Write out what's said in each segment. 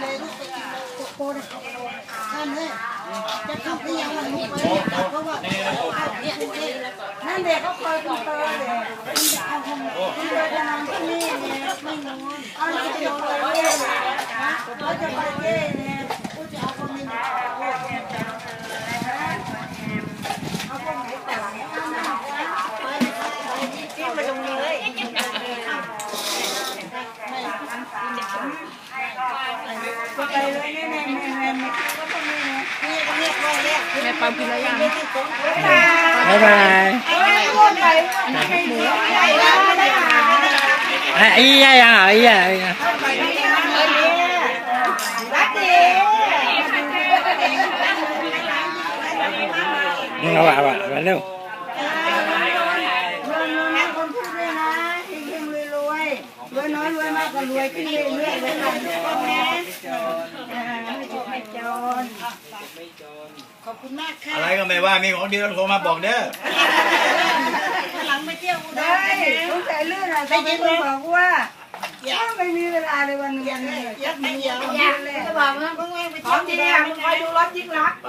เลยลูกไปกินโกโก้นะท่านเนี่ยจะทำได้ยังไงลูกไปเพราะว่าเนี่ยนั่นเด็กเขาคอยคุณเตยเด็กเอาทำไมคุณเตยจะนอนที่นี่เนี่ยไม่นอนเอาเราจะนอนเลยนะเราจะไปเย่เนี่ยกูจะเอาคนนี้เอาคนไหนแต่ไปที่มาตรงนี้เลย ไปเลย แม่แม่แม่แม่แม่ก็ต้องนี่นะนี่ก็เรียกว่ายกแม่ปั๊มกินแล้วยังบ๊ายบายไปหมูใหญ่แล้วไม่ได้หายังอะอีอะอีอะรักดีเอาว่ะเอาว่ะเร็ว รวยรวยนะคนพูดด้วยนะเฮงรวยรวย รวยน้อยรวยมากก็รวยขึ้นเรื่อยๆเลยค่ะทุกคนนะไม่จบไม่จนขอบคุณมากค่ะอะไรก็ไม่ว่ามีของดีต้องโทรมาบอกเด้อหลังไปเที่ยวได้ตั้งแต่เรื่องอะไรไปคนบอกว่าไม่มีเวลาเลยวันนึงเนี่ยยักษ์ไม่เดียวเลยจะบอกว่าเพิ่งไปท้องที่เนี่ยมึงคอยดูรถยิ่งรักไป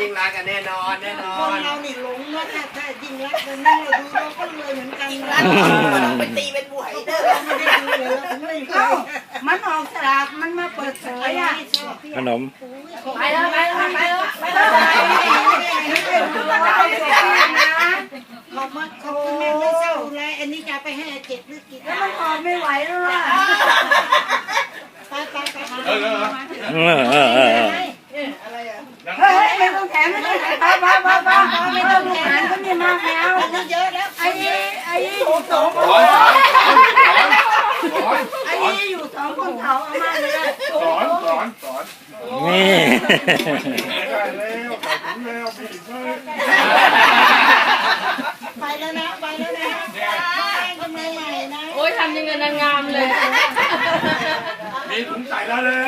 ยิงรักกันแน่นอนแน่นอคนนเรานี่หลงว่าถ้าถ้ายิ่งรักคนนั่งเราดูเราก็รวยเหมือนกันนะไปตีเป็นมวยเด้อเราไม่ได้ดูเลยเราไม่เอ้ามันออกสลากมันมาเปิดเผยอะขนมไปแล้วไปแล้วไปแล้วไปไม่แล้วเป็นไรไม่เป็นไรนะขอบคุณขอบคุณแม่ไม่เศร้าเลยอันนี้จะไปให้อาเจ็บหรือกินแล้วมันออกไม่ไหวแล้วล่ะไปไปไป ยไม่ต้องแถมไม่ต้องแถมไปไปไปไปไม่ต้องแถมก็มีมากแล้วเยอะแล้วไอ้ไอ้อยู่สองคนไอ้นี่อยู่สองคนเขาเอามาเลยสอนสอนสอนนี่ไปแล้วนะไปแล้วนะทำไมใหม่นะโอ้ยทำยังไงนางงามเลยมีถุงใส่แล้วเลย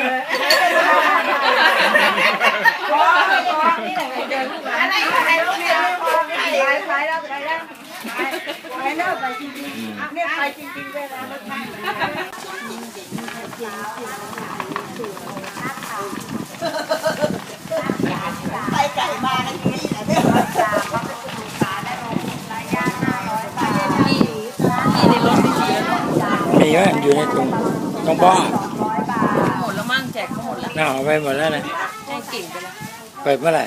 ไปจริงๆเนี่ยไปจริงๆเวลาเราไปไปไก่มากันนี่แหละเนี่ยที่ในรถไม่เสียมีไหมอยู่ในถุงตรงบ้าหมดแล้วมั่งแจกเขาหมดแล้วน่าเอาไปหมดแล้วนะแม่เก่งไปแล้วเปิดเมื่อไหร่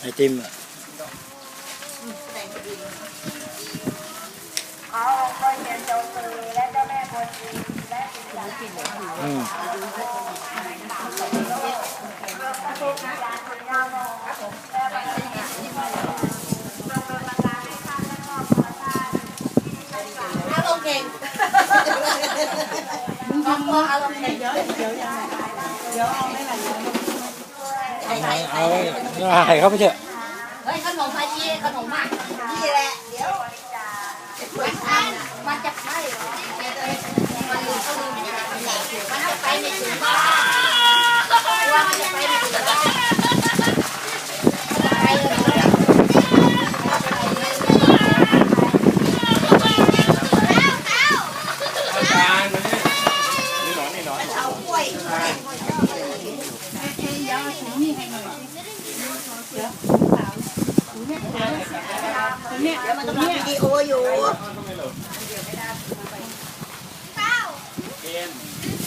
ไอติมอะอืมอารมณ์เก่งมึงทำว่าอารมณ์เก่ง เดี๋ยวเดี๋ยวยังไงเดี๋ยวเอาไม่ไหนเอาเอาให้เขาไปเถอะเฮ้ยขนมมาจีขนมมานี่แหละ เดี๋ยวมันอันมันจะใช่เหรอมันลืมก็ลืมมันจะไปไม่ถึงบ้านว่ามันจะไปไม่ถึงบ้าน เนี่ยเดี๋ยวมันกำลังวิดีโออยู่เ